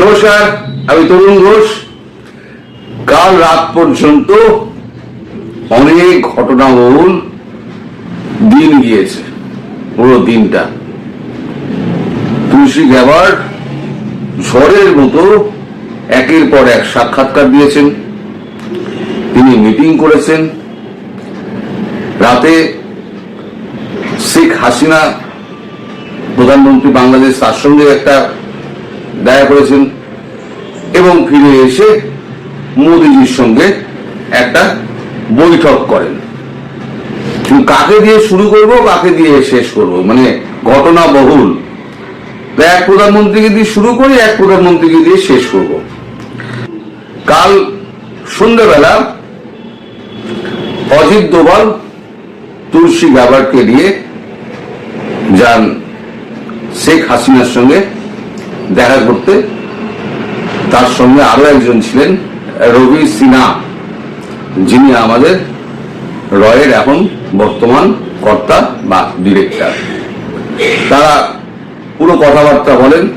নমস্কার, আমি তরুণ ঘোষ। কাল রাত পর্যন্ত অনেক ঘটনাবহুল দিন গিয়েছে, পুরো দিনটা। তুলসী গ্যাবার ঝড়ের মতো একের পর এক সাক্ষাৎকার দিয়েছেন। তিনি মিটিং করেছেন। রাতে শেখ হাসিনা প্রধানমন্ত্রী বাংলাদেশ তার সঙ্গে একটা দেখা করেছেন এবং ফিরে এসে মোদিজির সঙ্গে একটা বৈঠক করেন। কাকে দিয়ে শুরু করব, কাকে দিয়ে শেষ করব? মানে ঘটনা বহুল। এক প্রধানমন্ত্রীকে দিয়ে শুরু করি এক প্রধানমন্ত্রীকে দিয়ে শেষ করব। কাল সন্ধ্যাবেলা অজিত দোভাল তুলসী গাবারকে নিয়ে যান শেখ হাসিনার সঙ্গে দেখা করতে। তার সঙ্গে আরও একজন ছিলেন, রবি সিনহা। যিনি আমাদের রয়ের এখন বর্তমান কর্তা বা ডিরেক্টর। তারা পুরো কথাবার্তা বলেন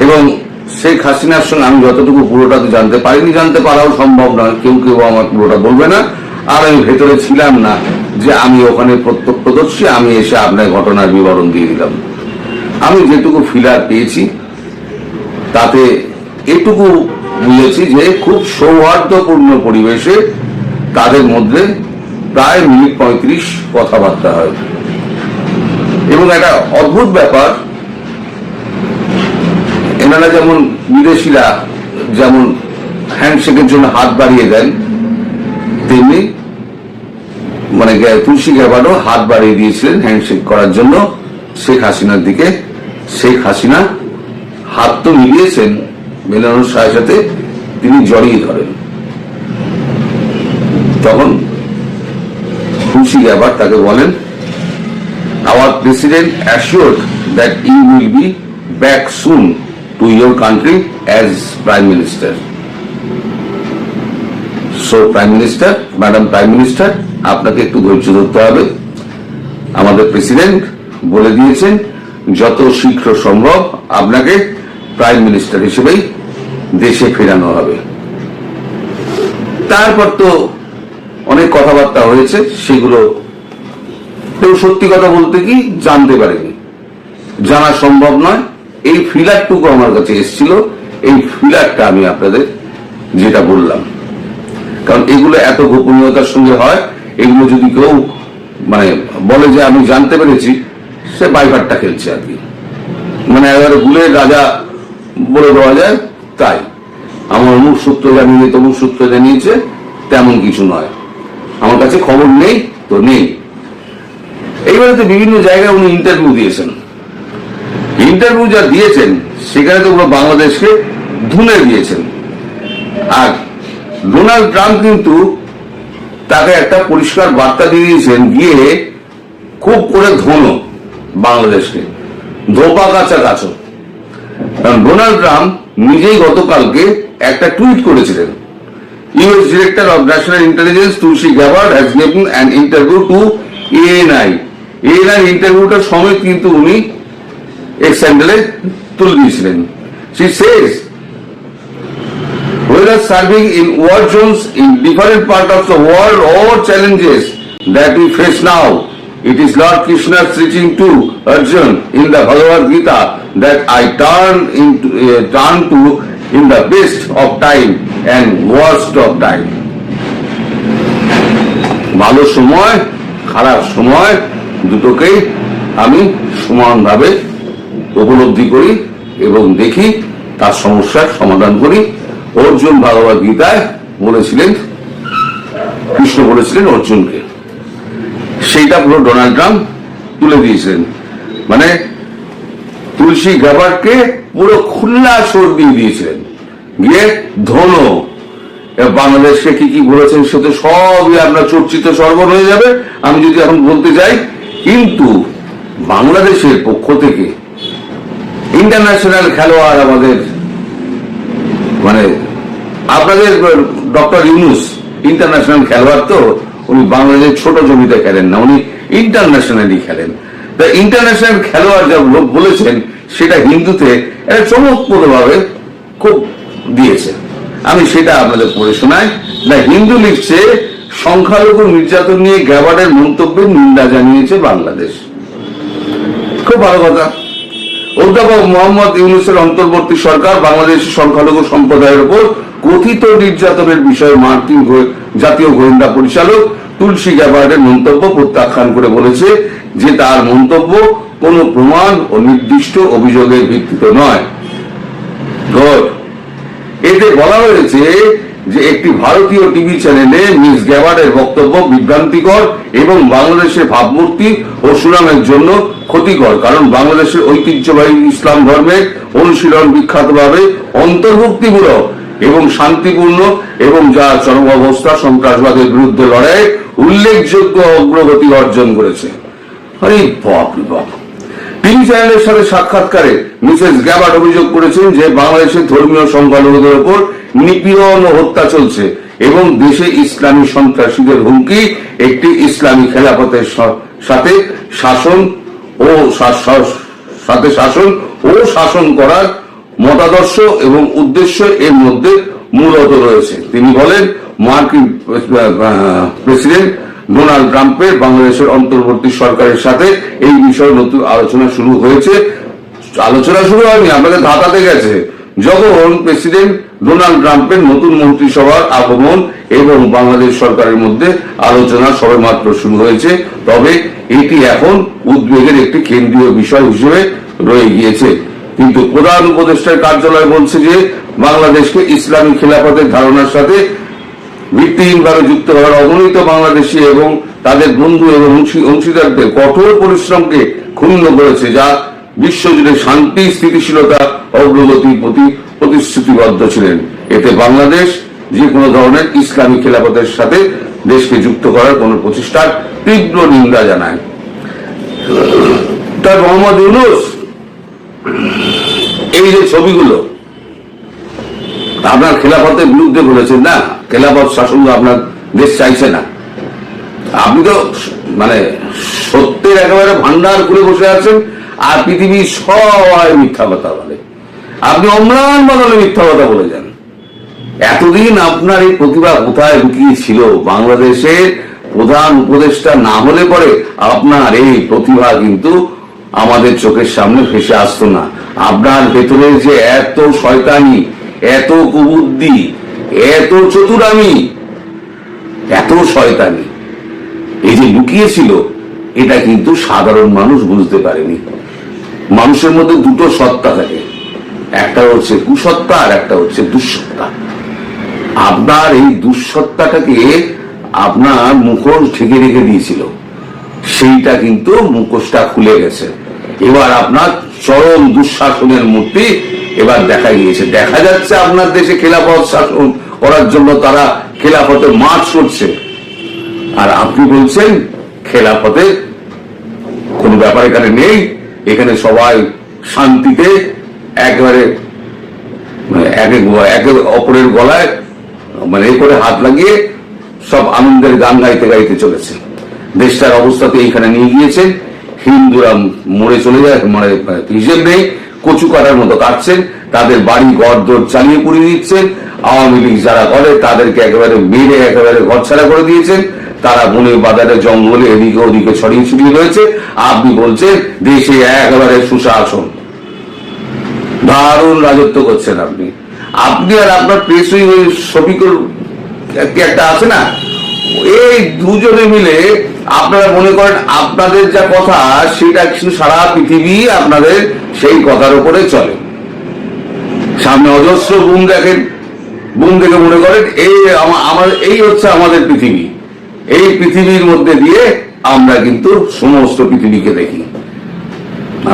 এবং শেখ হাসিনার সঙ্গে আমি যতটুকু পুরোটা তো জানতে পারিনি, জানতে পারাও সম্ভব নয়। কেউ কেউ আমার পুরোটা বলবে না। আর আমি ভেতরে ছিলাম না যে আমি ওখানে প্রত্যক্ষদর্শী, আমি এসে আপনার ঘটনার বিবরণ দিয়ে দিলাম। আমি যেটুকু ফিলার পেয়েছি, তাতে এটুকু বুঝেছি যে খুব সৌহার্দ্যপূর্ণ পরিবেশে তাদের মধ্যে প্রায় মিনিট পঁয়ত্রিশ কথাবার্তা হয়। এবং একটা অদ্ভুত ব্যাপার, এনারা যেমন বিদেশিরা যেমন হ্যান্ডশেকের জন্য হাত বাড়িয়ে দেন, তেমনি মানে তুলসী গ্যাবারও হাত বাড়িয়ে দিয়েছিলেন হ্যান্ডশেক করার জন্য শেখ হাসিনার দিকে। শেখ হাসিনা হাত তো মিলিয়েছেন, মেলানোর সাথে সাথে তিনি জড়িয়ে ধরেন। তখন তুলসী গ্যাবার তাকে বলেন our president assure that you will be back soon to your country as prime minister so prime minister madam prime minister আপনাকে একটু ধৈর্য ধরতে হবে। আমাদের প্রেসিডেন্ট বলে দিয়েছেন যত শীঘ্র সম্ভব আপনাকে প্রাইম মিনিস্টার হিসেবেই দেশে ফেরানো হবে। তারপর তো অনেক কথাবার্তা হয়েছে, সেগুলো কেউ সত্যি কথা বলতে কি জানতে পারেনি। জানা সম্ভব নয়। এই ফিলারটুকু আমার কাছে এসেছিল, এই ফিলারটা আমি আপনাদের যেটা বললাম। কারণ এগুলো এত গোপনীয়তার সঙ্গে হয়, এগুলো যদি কেউ মানে বলে যে আমি জানতে পেরেছি সে বাইভারটা খেলছে আর কি। মানে একেবারে গুলের রাজা বলে দেওয়া যায়, তাই। আমার অমুক সূত্র জানিয়ে তমুক সূত্র জানিয়েছে, তেমন কিছু নয়। আমার কাছে খবর নেই তো নেই। এইবারে তো বিভিন্ন জায়গায় উনি ইন্টারভিউ দিয়েছেন। ইন্টারভিউ যা দিয়েছেন, সেখানে তো পুরো বাংলাদেশকে ধুনে দিয়েছেন। আর ডোনাল্ড ট্রাম্প কিন্তু তাকে একটা পরিষ্কার বার্তা দিয়ে দিয়েছেন, গিয়ে খুব করে ধোনো। বাংলাদেশকে। ধোপা কাছা কাছো। কারণ ডোনাল্ড ট্রাম্প নিজেই গতকালকে একটা টুইট করেছিলেন। US director of national intelligence Tulsi Gabbard has given an interview to ANI ANI ইন্টারভিউটার সমেত কিন্তু উনি এক্স হ্যান্ডেলে তুলে দিয়েছিলেন। She says whether serving in war zones in different part of the world or challenges that we face now. It is Lord Krishna preaching to Arjun in the Bhagavad Gita that I turn into uh, turn to in the best of time and worst of time. ভালো সময় খারাপ সময় দুটোকেই আমি সমানভাবে উপলব্ধি করি এবং দেখি তার সমস্যার সমাধান করি অর্জুন ভগবত গীতায় বলেছিলেন কৃষ্ণ বলেছিলেন অর্জুনকে সেইটা পুরো ডোনাল্ড ট্রাম্প তুলে দিয়েছিলেন মানে তুলসী গাবারকে পুরো খুল্লা সর দিয়ে দিয়েছিলেন। গিয়ে ধনো। বাংলাদেশকে কি কি বলেছেন সে তো সবই আপনার চর্চিত সর্বর হয়ে যাবে। আমি যদি এখন বলতে যাই কিন্তু বাংলাদেশের পক্ষ থেকে ইন্টারন্যাশনাল খেলোয়াড় আমাদের মানে আপনাদের, ডক্টর ইউনুস, ইন্টারন্যাশনাল খেলোয়াড় তো উনি বাংলাদেশের ছোট জমিতে খেলেন না, উনি ইন্টারন্যাশনালি খেলেন। তা ইন্টারন্যাশনাল খেলোয়াড় যা লোক বলেছেন, সেটা হিন্দুতে একটা চমকপ্রদ ভাবে খুব দিয়েছে। আমি সেটা আপনাদের পড়ে শোনাই। না, হিন্দু লিখছে, সংখ্যালঘু নির্যাতন নিয়ে গ্যাবার্ডের মন্তব্যের নিন্দা জানিয়েছে বাংলাদেশ। খুব ভালো কথা। অধ্যাপক মোহাম্মদ ইউনুসের অন্তর্বর্তী সরকার বাংলাদেশের সংখ্যালঘু সম্প্রদায়ের উপর কথিত নির্যাতনের বিষয়ে মার্কিন জাতীয় গোয়েন্দা পরিচালক তুলসী গ্যাবার্ডের মন্তব্য প্রত্যাখ্যান করে বলেছে যে তার মন্তব্য কোনো প্রমাণ ও নির্দিষ্ট অভিযোগের ভিত্তিতে নয়। এতে বলা হয়েছে যে একটি ভারতীয় টিভি চ্যানেলে মিস গ্যাবার্ডের বক্তব্য বিভ্রান্তিকর এবং বাংলাদেশের ভাবমূর্তি ও সুনামের জন্য ক্ষতিকর, কারণ বাংলাদেশের ঐতিহ্যবাহী ইসলাম ধর্মের অনুশীলন বিখ্যাতভাবে অন্তর্ভুক্তিমূলক। এবং শান্তিপূর্ণ এবং যা চরম অবস্থা সন্ত্রাসবাদের বিরুদ্ধে লড়াইয়ে উল্লেখযোগ্য অগ্রগতি অর্জন করেছে। আরে বাপ বাপ। টিভি চ্যানেলের সাথে সাক্ষাৎকারে মিসেস গ্যাবার্ড অভিযোগ করেছেন যে বাংলাদেশের ধর্মীয় সংখ্যালঘুদের উপর নিপীড়ন ও হত্যা চলছে এবং দেশে ইসলামী সন্ত্রাসীদের হুমকি একটি ইসলামী খেলাফতের সাথে শাসন ও সাথে শাসন ও শাসন করার মতাদর্শ এবং উদ্দেশ্য এর মধ্যে মূলত রয়েছে। তিনি বলেন, মার্কিন প্রেসিডেন্ট ডোনাল্ড ট্রাম্পের বাংলাদেশের অন্তর্বর্তী সরকারের সাথে এই বিষয়ে নতুন আলোচনা শুরু হয়েছে। আলোচনা শুরু হয়নি আপনাদের ধাতাতে গেছে। যখন প্রেসিডেন্ট ডোনাল্ড ট্রাম্পের নতুন মন্ত্রিসভার আগমন এবং বাংলাদেশ সরকারের মধ্যে আলোচনা সবেমাত্র শুরু হয়েছে, তবে এটি এখন উদ্বেগের একটি কেন্দ্রীয় বিষয় হিসেবে রয়ে গিয়েছে। কিন্তু প্রধান উপদেষ্টার কার্যালয় বলছে যে বাংলাদেশকে ইসলামী খেলাফতের ধারণার সাথে ভিত্তিহীনভাবে যুক্ত হওয়ার অগণিত বাংলাদেশি এবং তাদের বন্ধু এবং অংশীদারদের কঠোর পরিশ্রমকে ক্ষুণ্ণ করেছে, যা বিশ্বজুড়ে শান্তি, স্থিতিশীলতা, অগ্রগতির প্রতি প্রতিশ্রুতিবদ্ধ ছিলেন। এতে বাংলাদেশ যে কোনো ধরনের ইসলামী খেলাফতের সাথে দেশকে যুক্ত করার কোন প্রচেষ্টার তীব্র নিন্দা জানায়। তার মোহাম্মদ ইউনুস এই যে ছবিগুলো, আপনার খেলাফতের বিরুদ্ধে বলেছেন না? খেলাফত শাসন আপনার দেশ চাইছে না। আপনি তো মানে সত্যের একেবারে ভান্ডার করে বসে আছেন আর পৃথিবীর সবাই মিথ্যা কথা বলে। আপনি অম্লান বদলে মিথ্যা কথা বলে যান। এতদিন আপনার এই প্রতিভা কোথায় লুকিয়ে ছিল? বাংলাদেশের প্রধান উপদেষ্টা না হলে পরে আপনার এই প্রতিভা কিন্তু আমাদের চোখের সামনে ভেসে আসতো না। আপনার ভেতরে যে এত শয়তানি, এত কুবুদ্ধি, এত চতুরামি, এত শয়তানি, এই যে লুকিয়েছিল, এটা কিন্তু সাধারণ মানুষ বুঝতে পারেনি। মানুষের মধ্যে দুটো সত্তা থাকে। একটা হচ্ছে কুসত্তা আর একটা হচ্ছে দুঃসত্তা। আপনার এই দুঃসত্তাটাকে আপনার মুখোশ ঢেকে রেখে দিয়েছিল। সেইটা কিন্তু মুখোশটা খুলে গেছে। এবার আপনার চরম দুঃশাসনের মূর্তি এবার দেখা গিয়েছে। দেখা যাচ্ছে আপনার দেশে খেলাফত শাসন করার জন্য তারা খেলাফতে মার্চ করছে আর আপনি বলছেন, খেলাফতে কোন ব্যাপার এখানে নেই, এখানে সবাই শান্তিতে একেবারে মানে একে অপরের গলায় মানে এ করে হাত লাগিয়ে সব আনন্দের গান গাইতে গাইতে চলেছে। দেশটার অবস্থাতে এইখানে নিয়ে গিয়েছেন হিন্দুরা মরে চলে যায় মানে হিসেব নেই কচু কাটার মতো কাটছেন, তাদের বাড়ি ঘর দোর চালিয়ে পুড়িয়ে দিচ্ছেন। আওয়ামী লীগ যারা করে, তাদেরকে একেবারে মেরে, একেবারে ঘরছাড়া করে দিয়েছেন। তারা বনে বাজারে, জঙ্গলে এদিকে ওদিকে ছড়িয়ে ছিটিয়ে রয়েছে। আপনি বলছেন, দেশে একেবারে সুশাসন। দারুণ রাজত্ব করছেন আপনি। আপনি আর আপনার প্রেস ওই একটা আছে না? এই দুজনে মিলে আপনারা মনে করেন আপনাদের যা কথা, সেটা কিন্তু সারা পৃথিবী আপনাদের সেই কথার উপরে চলে। সামনে অজস্র বুম দেখেন। বুম দেখে মনে করেন, এই আমার এই হচ্ছে আমাদের পৃথিবী। এই পৃথিবীর মধ্যে দিয়ে আমরা কিন্তু সমস্ত পৃথিবীকে দেখি।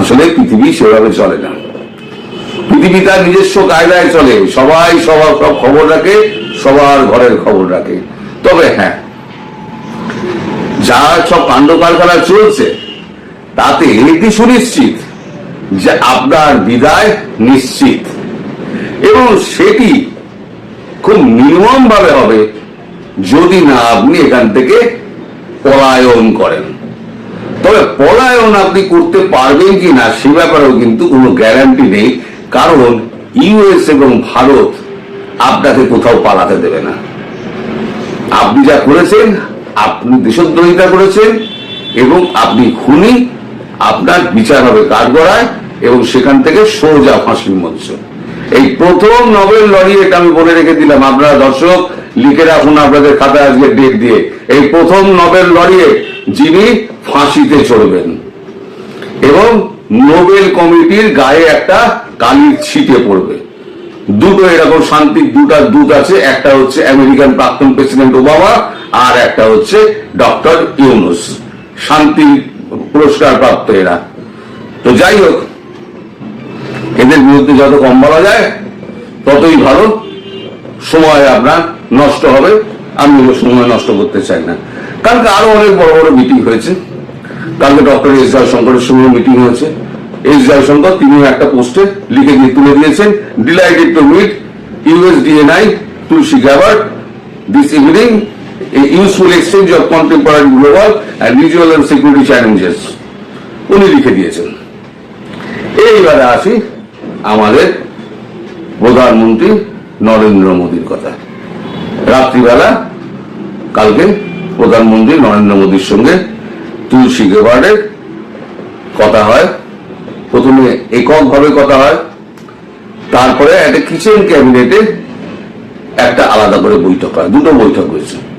আসলে পৃথিবী সেভাবে চলে না। পৃথিবী তার নিজস্ব কায়দায় চলে। সবাই সবার সব খবর রাখে, সবার ঘরের খবর রাখে। তবে হ্যাঁ যা সব কাণ্ড কারখানা চলছে, তাতে এটি সুনিশ্চিত যে আপনার বিদায় নিশ্চিত। এবং সেটি খুব নির্মম ভাবে হবে যদি না আপনি এখান থেকে পলায়ন করেন। তবে পলায়ন আপনি করতে পারবেন কি না, সে ব্যাপারেও কিন্তু কোনো গ্যারান্টি নেই, কারণ ইউএস এবং ভারত আপনাকে কোথাও পালাতে দেবে না। আপনি যা করেছেন আপনি দেশদ্রোহিতা করেছেন এবং আপনি খুনি, আপনার বিচার হবে কাঠগড়ায় এবং সেখান থেকে সোজা ফাঁসির মঞ্চ। এই প্রথম নোবেল লরিয়েট আমি বলে রেখে দিলাম। আপনারা দর্শক, লিখে রাখুন আপনাদের খাতায় আজকে ডেট দিয়ে। এই প্রথম নোবেল লরিয়েট যিনি ফাঁসিতে চড়বেন এবং নোবেল কমিটির গায়ে একটা কালির ছিটে পড়বে। দুটো এরকম শান্তির দুটা দূত আছে, একটা হচ্ছে আমেরিকান প্রাক্তন প্রেসিডেন্ট ওবামা আর একটা হচ্ছে ডক্টর ইউনুস। শান্তি পুরস্কার প্রাপ্ত এরা। তো যাই হোক, এদের বিরুদ্ধে যত কম বলা যায়, ততই ভালো। সময় আপনার নষ্ট হবে। আমি সময় নষ্ট করতে চাই না। কালকে আরও অনেক বড় বড় মিটিং হয়েছে। কালকে ডক্টর এস জয়শঙ্করের সঙ্গে মিটিং হয়েছে। এস জয়শঙ্কর তিনিও একটা পোস্টে লিখে দিয়ে তুলে দিয়েছেন delighted to meet USDNI Tulsi Gabbard this evening a useful exchange of contemporary global and regional and security challenges. উনি লিখে দিয়েছেন। এইবারে আসি আমাদের প্রধানমন্ত্রী নরেন্দ্র মোদীর কথা। রাত্রিবেলা কালকে প্রধানমন্ত্রী নরেন্দ্র মোদীর সঙ্গে তুলসী গেবার্ডের কথা হয়। প্রথমে এককভাবে কথা হয়। তারপরে একটা কিচেন ক্যাবিনেটে একটা আলাদা করে বৈঠক হয়। দুটো বৈঠক হয়েছে।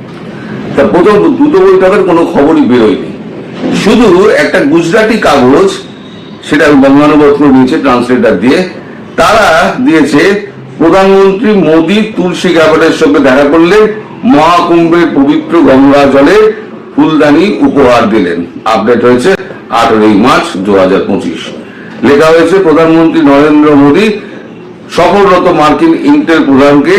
তা প্রথম দুটো বৈঠকের কোনো খবরই বেরোয়নি। শুধু একটা গুজরাটি কাগজ, সেটা বঙ্গানুবত্র নিয়েছে ট্রান্সলেটার দিয়ে, তারা দিয়েছে, প্রধানমন্ত্রী মোদী তুলসী গ্যাবারের সঙ্গে দেখা করলেন মহাকুম্ভের পবিত্র গঙ্গা জলে ফুলদানি উপহার দিলেন। আপডেট হয়েছে আঠারোই মার্চ দু হাজার পঁচিশ। লেখা হয়েছে, প্রধানমন্ত্রী নরেন্দ্র মোদী সফলরত মার্কিন ইন্টেল প্রধানকে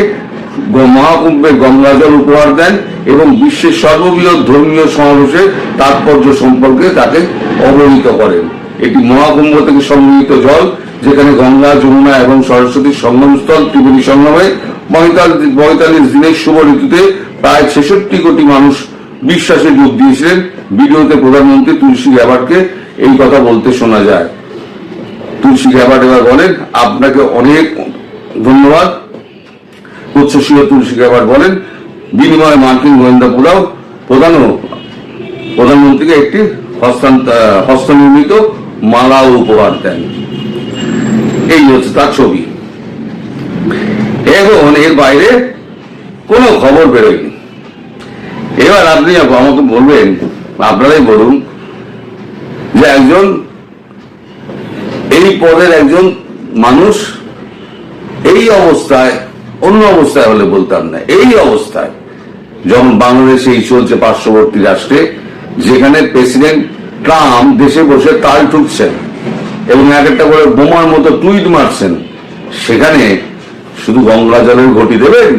মহাকুম্ভে গঙ্গাজল উপহার দেন এবং বিশ্বের সর্ববৃহৎ ধর্মীয় সমাবেশের তাৎপর্য সম্পর্কে তাকে অবহিত করেন। এটি মহাকুম্ভ থেকে সংগৃহীত জল, যেখানে গঙ্গা, যমুনা এবং সরস্বতীর সঙ্গমস্থল, ত্রিবেণী সঙ্গমে পঁয়তাল্লিশ দিনের শুভ ঋতুতে প্রায় ছেষট্টি কোটি মানুষ বিশ্বাসে যোগ দিয়েছিলেন। ভিডিওতে প্রধানমন্ত্রী তুলসী গ্যাবারকে এই কথা বলতে শোনা যায়। তুলসী গ্যাবার্ড এবার বলেন, আপনাকে অনেক ধন্যবাদ। উচ্চশীয় তুলসী গ্যাবার্ড বলেন, বিনিময়ে মার্কিন গোয়েন্দা পুরাও প্রধান প্রধানমন্ত্রীকে একটি হস্তনির্মিত মালাও উপহার দেন। এই হচ্ছে তার ছবি। এখন এর বাইরে কোনো খবর বেরোয়নি। এবার আপনি আমাকে বলবেন, আপনারাই বলুন যে একজন এই পদের একজন মানুষ এই অবস্থায় অন্য অবস্থায় হলে বলতাম না। এই অবস্থায় যখন বাংলাদেশে এই চলছে পার্শ্ববর্তী রাষ্ট্রে, যেখানে প্রেসিডেন্ট ট্রাম্প দেশে বসে তাল ঠুকছেন এবং এক একটা করে বোমার মতো টুইট মারছেন, সেখানে শুধু গঙ্গা জলের ঘটি দেবেন?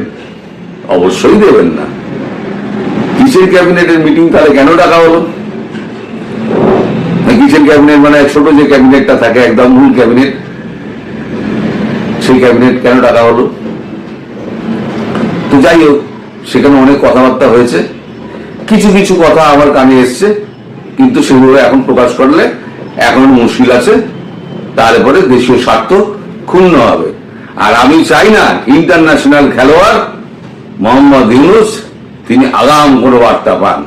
অবশ্যই দেবেন না। কিসের ক্যাবিনেটের মিটিং তাহলে কেন ডাকা হলো? Kitchen cabinet? মানে ছোট যে ক্যাবিনেটটা থাকে, একদম মূল ক্যাবিনেট, সেই ক্যাবিনেট কেন ডাকা হলো? তো যাই হোক, সেখানে অনেক কথাবার্তা হয়েছে। কিছু কিছু কথা আমার কানে এসছে, কিন্তু সেগুলো এখন প্রকাশ করলে এখন মুশকিল আছে। তারপরে দেশীয় স্বার্থ ক্ষুণ্ণ হবে। আর আমি চাই না ইন্টারন্যাশনাল খেলোয়াড় মোহাম্মদ ইউনুস, তিনি আগাম কোনো বার্তা পান।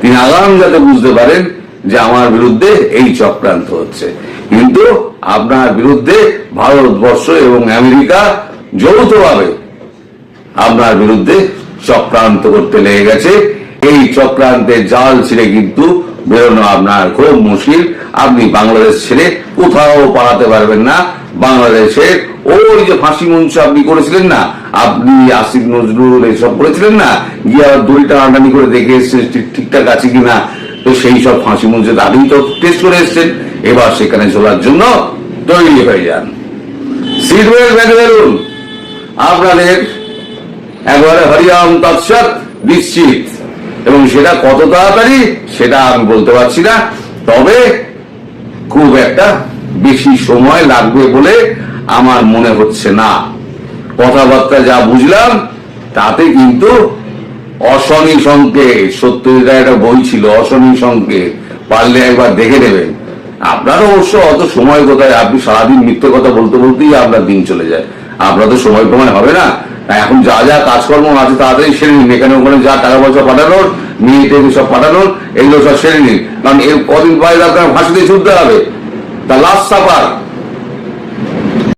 তিনি আগাম যাতে বুঝতে পারেন যে আমার বিরুদ্ধে এই চক্রান্ত হচ্ছে। কিন্তু আপনার বিরুদ্ধে ভারতবর্ষ এবং আমেরিকা যৌথভাবে আপনার বিরুদ্ধে চক্রান্ত করতে লেগে গেছে। এই চক্রান্তের জাল ছিঁড়ে কিন্তু বেরোনো আপনার খুব মুশকিল। আপনি বাংলাদেশ ছেড়ে কোথাও পালাতে পারবেন না। বাংলাদেশের ওই যে ফাঁসি মঞ্চ আপনি করেছিলেন না, আপনি আসিফ নজরুল এইসব করেছিলেন না, গিয়ে আবার দড়ি টানাটানি করে দেখে এসছেন ঠিক- ঠিকঠাক আছে কিনা। তো সেই সব ফাঁসি মঞ্চে আগেই তো টেস্ট করে এসছেন। এবার সেখানে চলার জন্য তৈরি হয়ে যান। সিট বেল্ট বেঁধে আপনাদের একবারে হরিয়াম তৎসৎ নিশ্চিত। এবং সেটা কত তাড়াতাড়ি, সেটা আমি বলতে পারছি না। তবে খুব একটা বেশি সময় লাগবে বলে আমার মনে হচ্ছে না। কথাবার্তা যা বুঝলাম, তাতে কিন্তু অশনি সংকেত সত্যজিৎ একটা বই ছিল, অশনি সংকেত, পারলে একবার দেখে নেবেন। আপনার অবশ্য অত সময় কোথায়? আপনি সারাদিন মিথ্যে কথা বলতে বলতেই আপনার দিন চলে যায়। আপনার তো সময় প্রমাণ হবে না। এখন যা যা কাজকর্ম আছে তাড়াতাড়ি সেরে নিন। এখানে ওখানে যা টাকা পয়সা পাঠানোর মেয়ে টেয়ে সব পাঠানোর, এগুলো সব সেরে নিন। কারণ এর কদিন পরে আপনার ফাঁসিতে ছুটতে হবে। The last supper